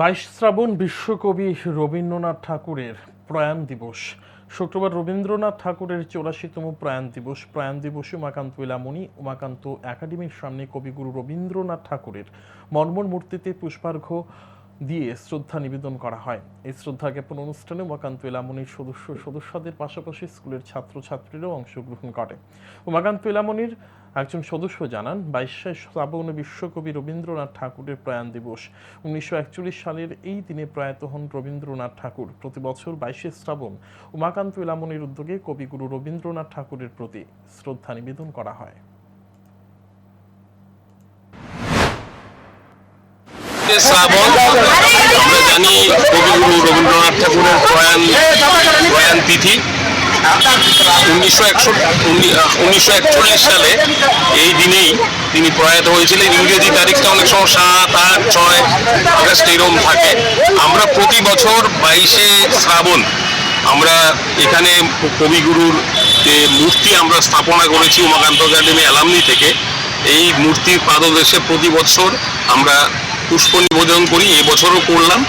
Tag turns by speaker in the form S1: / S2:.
S1: বাইশ শ্রাবণ বিশ্বকবি রবীন্দ্রনাথ ঠাকুরের প্রয়াণ দিবস। শুক্রবার রবীন্দ্রনাথ ঠাকুরের চৌরাশিতম প্রয়াণ দিবস। প্রয়াণ দিবসে উমাকান্ত ইলামণি উমাকান্ত একাডেমির সামনে কবিগুরু রবীন্দ্রনাথ ঠাকুরের মর্মর মূর্তিতে পুষ্পার্ঘ্য দিয়ে শ্রদ্ধা নিবেদন করা হয়। এই শ্রদ্ধা জ্ঞাপন অনুষ্ঠানে উমাকান্ত এলামনির সদস্য সদস্যদের পাশাপাশি স্কুলের ছাত্রছাত্রীরাও অংশগ্রহণ করে। উমাকান্ত এলামনির একজন সদস্য জানান, বাইশে শ্রাবণ বিশ্বকবি রবীন্দ্রনাথ ঠাকুরের প্রয়াণ দিবস। উনিশশো একচল্লিশ সালের এই দিনে প্রয়াত হন রবীন্দ্রনাথ ঠাকুর। প্রতি বছর বাইশে শ্রাবণ উমাকান্ত এলামনির উদ্যোগে কবিগুরু রবীন্দ্রনাথ ঠাকুরের প্রতি শ্রদ্ধা নিবেদন করা হয়।
S2: যে শ্রাবণ আমরা জানি কবিগুরু রবীন্দ্রনাথ ঠাকুরের প্রয়াণ প্রয়াণ তিথি। উনিশশো উনিশশো একচল্লিশ সালে এই দিনেই তিনি প্রয়াত হয়েছিলেন। ইংরেজি তারিখটা অনেক সময় সাত আট ছয় আগস্ট এরকম থাকে। আমরা প্রতি বছর বাইশে শ্রাবণ আমরা এখানে কবিগুরুর যে মূর্তি আমরা স্থাপনা করেছি উমাকান্ত একাডেমি অ্যালামনি থেকে এই মূর্তির পাদদেশে প্রতি বছর আমরা পুষ্প নিবেদন করি এবছরও করলাম।